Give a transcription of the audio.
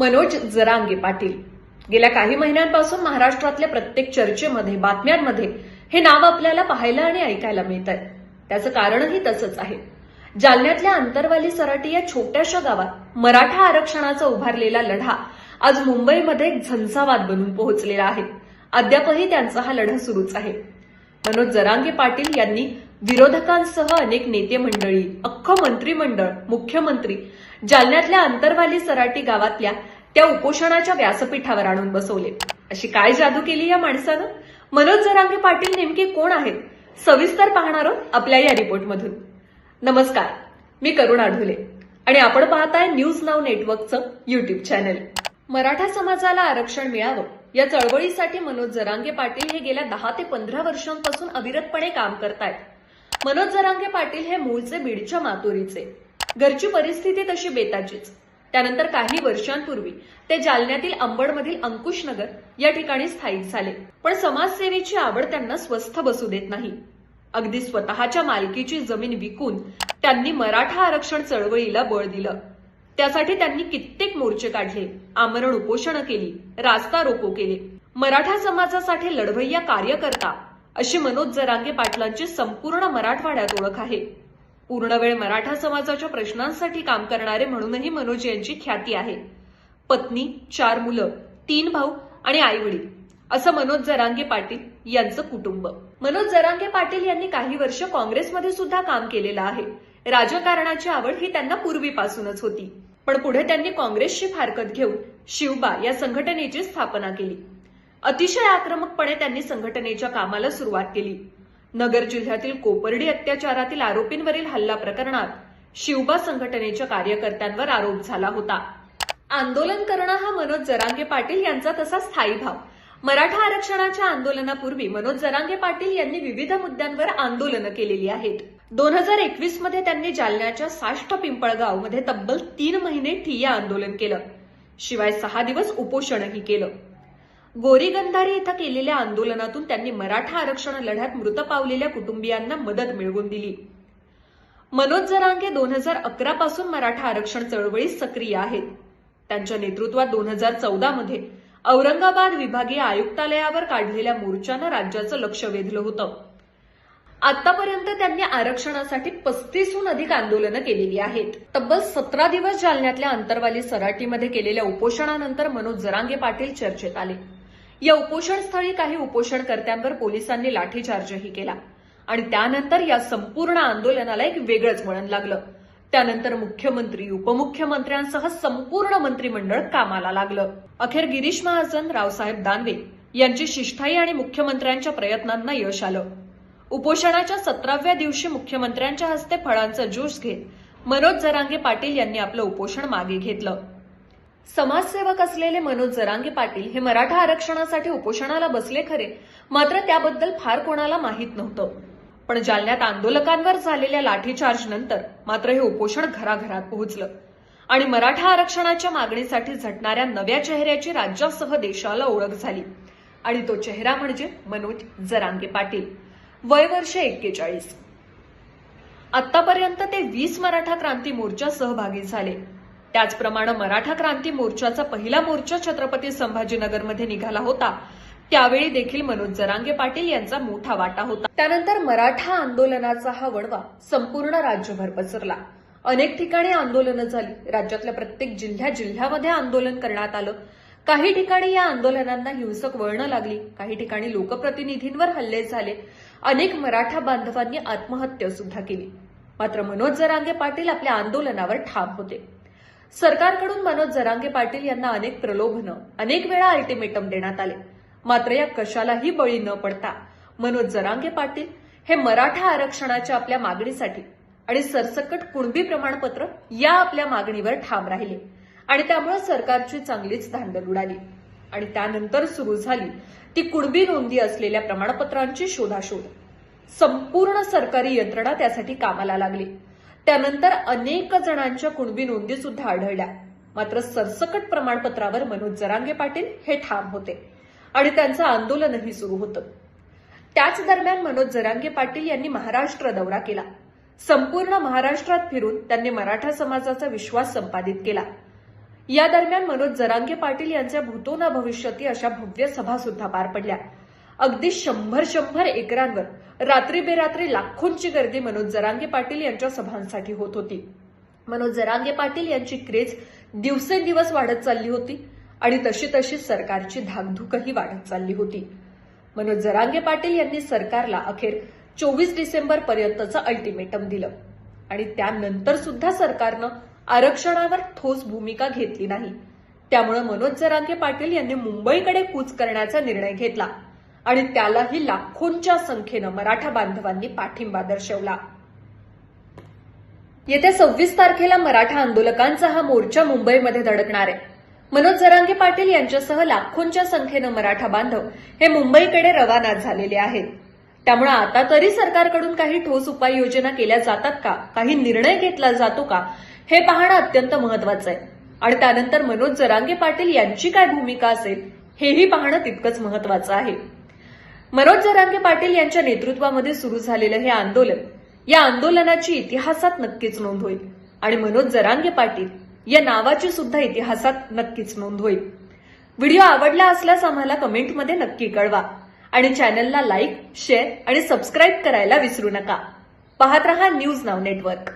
मनोज जरांगे पाटील. गेल्या काही महिन्यांपासून महाराष्ट्रातल्या प्रत्येक चर्चेमध्ये बातम्यांमध्ये हे नाव आपल्याला पाहायला आणि ऐकायला मिळत आहे त्याचं कारणही तसंच आहे. जालन्यातल्या अंतरवाली सराटी या छोट्याशा गावात मराठा आरक्षणाचा उभारलेला लढा आज मुंबईमध्ये एक झंझावात बनून पोहोचलेला आहे. अद्यापही त्यांचा हा लढा सुरूच आहे. मनोज जरांगे पाटील यांनी विरोधकांसह अनेक नेते मंडळी अख्खं मंत्रिमंडळ मुख्यमंत्री जालन्यातल्या अंतरवाली सराटी गावातल्या त्या उपोषणाच्या व्यासपीठावर आणून बसवले. अशी काय जादू केली या माणसानं? मनोज जरांगे पाटील नेमके कोण आहेत? सविस्तर पाहणार आहोत आपल्या या रिपोर्टमधून. नमस्कार मी करुण आढुले आणि आपण पाहताय न्यूज नाव नेटवर्कचं युट्यूब चॅनल मराठा समाजाला आरक्षण मिळावं या चळवळीसाठी मनोज जरांगे पाटील हे गेल्या दहा ते पंधरा वर्षांपासून अविरतपणे काम करतायत. मनोज जरांगे पाटील हे मूळचे बीडच्या मातुरीचे. घरची परिस्थिती तशी बेताचीच. त्यानंतर काही वर्षांपूर्वी ते जालन्यातील अंबडमधील अंकुशनगर या ठिकाणी स्थायिक झाले. पण समाजसेवेची आवड त्यांना स्वस्थ बसू देत नाही. अगदी स्वतःच्या मालकीची जमीन विकून त्यांनी मराठा आरक्षण चळवळीला बळ दिलं. त्यासाठी त्यांनी कित्येक मोर्चे काढले आमरण उपोषण केली रास्ता रोको केले. मराठा समाजासाठी लढवय्या कार्यकर्ता अशी मनोज जरांगे पाटलांची संपूर्ण मराठवाड्यात ओळख आहे. पूर्ण वेळ मराठा समाजाच्या प्रश्नांसाठी काम करणारे म्हणूनही मनोज यांची ख्याती आहे. पत्नी चार मुलं तीन भाऊ आणि आई वडील असं मनोज जरांगे पाटील यांचं कुटुंब. मनोज जरांगे पाटील यांनी काही वर्ष काँग्रेसमध्ये सुद्धा काम केलेलं आहे. राजकारणाची आवड ही त्यांना पूर्वीपासूनच होती. पण पुढे त्यांनी काँग्रेसची फारकत घेऊन शिवबा या संघटनेची स्थापना केली. अतिशय आक्रमकपणे त्यांनी संघटनेच्या कामाला सुरुवात केली. नगर जिल्ह्यातील कोपर्डी अत्याचारातील आरोपींवरील हल्ला प्रकरणात शिवबा संघटनेच्या कार्यकर्त्यांवर आरोप झाला होता. आंदोलन करणं हा मनोज जरांगे पाटील यांचा तसा स्थायी भाव. मराठा आरक्षणाच्या आंदोलनापूर्वी मनोज जरांगे पाटील यांनी विविध मुद्द्यांवर आंदोलनं केलेली आहेत. दोन हजार एकवीसमध्ये त्यांनी जालन्याच्या साष्ट पिंपळगावमध्ये तब्बल तीन महिने ठिय्या आंदोलन केलं. शिवाय सहा दिवस उपोषणही केलं. गोरीगंधारी इथं केलेल्या आंदोलनातून त्यांनी मराठा आरक्षण लढ्यात मृत पावलेल्या कुटुंबियांना मदत मिळवून दिली. मनोज जरांगे दोन हजार अकरा पासून मराठा आरक्षण चळवळीत सक्रिय आहेत. त्यांच्या नेतृत्वात दोन हजार चौदा मध्ये औरंगाबाद विभागीय आयुक्तालयावर काढलेल्या मोर्चानं राज्याचं लक्ष वेधलं होतं. आतापर्यंत त्यांनी आरक्षणासाठी पस्तीसहून अधिक आंदोलनं केलेली आहेत. तब्बल सतरा दिवस जालन्यातल्या अंतरवाली सराटीमध्ये केलेल्या उपोषणानंतर मनोज जरांगे पाटील चर्चेत आले. या उपोषणस्थळी काही उपोषणकर्त्यांवर पोलिसांनी लाठीचार्जही केला. आणि त्यानंतर या संपूर्ण आंदोलनाला एक वेगळंच वळण लागलं. त्यानंतर मुख्यमंत्री उपमुख्यमंत्र्यांसह संपूर्ण मंत्रिमंडळ कामाला लागलं. अखेर गिरीश महाजन रावसाहेब दानवे यांची शिष्ठाई आणि मुख्यमंत्र्यांच्या प्रयत्नांना यश आलं. उपोषणाच्या सतराव्या दिवशी मुख्यमंत्र्यांच्या हस्ते फळांचा ज्यूस घेत मनोज जरांगे पाटील यांनी आपलं उपोषण मागे घेतलं. समाजसेवक असलेले मनोज जरांगे पाटील हे मराठा आरक्षणासाठी उपोषणाला बसले खरे मात्र त्याबद्दल फार कोणाला माहीत नव्हतं. पण जालन्यात आंदोलकांवर झालेल्या लाठीचार्ज नंतर मात्र हे उपोषण घराघरात पोहोचलं. आणि मराठा आरक्षणाच्या मागणीसाठी झटणाऱ्या नव्या चेहऱ्याची राज्यासह देशाला ओळख झाली. आणि तो चेहरा म्हणजे मनोज जरांगे पाटील वय वर्ष एक्केचाळीस. आतापर्यंत ते वीस मराठा क्रांती मोर्चात सहभागी झाले. त्याचप्रमाणे मराठा क्रांती मोर्चाचा पहिला मोर्चा छत्रपती संभाजीनगरमध्ये निघाला होता. त्यावेळी देखील मनोज जरांगे पाटील यांचा मोठा वाटा होता. त्यानंतर मराठा आंदोलनाचा हा वणवा संपूर्ण राज्यभर पसरला. अनेक ठिकाणी आंदोलनं झाली. राज्यातल्या प्रत्येक जिल्ह्या जिल्ह्यामध्ये आंदोलन करण्यात आलं. काही ठिकाणी या आंदोलनांना हिंसक वळणं लागली. काही ठिकाणी लोकप्रतिनिधींवर हल्ले झाले. अनेक मराठा बांधवांनी आत्महत्या सुद्धा केली. मात्र मनोज जरांगे पाटील आपल्या आंदोलनावर ठाम होते. सरकारकडून मनोज जरांगे पाटील यांना अनेक प्रलोभनं अनेक वेळा अल्टिमेटम देण्यात आले. मात्र या कशालाही बळी न पडता मनोज जरांगे पाटील हे मराठा आरक्षणाच्या आपल्या मागणीसाठी आणि सरसकट कुणबी प्रमाणपत्र या आपल्या मागणीवर ठाम राहिले आणि त्यामुळे सरकारची चांगलीच धांदल उडाली. आणि त्यानंतर सुरू झाली ती कुणबी नोंदी असलेल्या प्रमाणपत्रांची शोधाशोध. संपूर्ण सरकारी यंत्रणा त्यासाठी कामाला लागली. त्यानंतर अनेक जणांच्या कुणबी नोंदी सुद्धा आढळल्या. मात्र सरसकट प्रमाणपत्रावर मनोज जरांगे पाटील हे ठाम होते आणि त्यांचं आंदोलनही सुरू होतं. त्याच दरम्यान मनोज जरांगे पाटील यांनी महाराष्ट्र दौरा केला. संपूर्ण महाराष्ट्रात फिरून त्यांनी मराठा समाजाचा विश्वास संपादित केला. या दरम्यान मनोज जरांगे पाटील यांच्या भूतो ना भविष्यती अशा भव्य सभा सुद्धा पार पडल्या. अगदी शंभर शंभर एकरांवर रात्री बेरात्री लाखोंची गर्दी मनोज जरांगे पाटील यांच्या सभांसाठी होत होती. मनोज जरांगे पाटील यांची क्रेज दिवसेंदिवस वाढत चालली होती आणि तशी तशी सरकारची धाकधूकही वाढत चालली होती. मनोज जरांगे पाटील यांनी सरकारला अखेर चोवीस डिसेंबर पर्यंतचं अल्टिमेटम दिलं. आणि त्यानंतर सुद्धा सरकारनं आरक्षणावर ठोस भूमिका घेतली नाही. त्यामुळे मनोज जरांगे पाटील यांनी मुंबईकडे कूच करण्याचा निर्णय घेतला. आणि त्यालाही लाखोंच्या संख्येनं मराठा बांधवांनी पाठिंबा दर्शवला. येत्या सव्वीस तारखेला मराठा आंदोलकांचा हा मोर्चा मुंबईमध्ये धडकणार आहे. मनोज जरांगे पाटील यांच्यासह लाखोंच्या संख्येनं मराठा बांधव हे मुंबईकडे रवाना झालेले आहेत. त्यामुळे आता तरी सरकारकडून काही ठोस उपाययोजना केल्या जातात का? काही निर्णय घेतला जातो का? हे पाहणं अत्यंत महत्वाचं आहे. आणि त्यानंतर मनोज जरांगे पाटील यांची काय भूमिका असेल हेही पाहणं तितकंच महत्वाचं आहे. मनोज जरांगे पाटील यांच्या नेतृत्वामध्ये सुरू झालेलं हे आंदोलन या आंदोलनाची इतिहासात नक्कीच नोंद होईल. आणि मनोज जरांगे पाटील या नावाची सुद्धा इतिहासात नक्कीच नोंद होईल. व्हिडिओ आवडला असल्यास आम्हाला कमेंटमध्ये नक्की कळवा. आणि चॅनलला लाईक शेअर आणि सबस्क्राईब करायला विसरू नका. पाहत रहा न्यूज नाव नेटवर्क.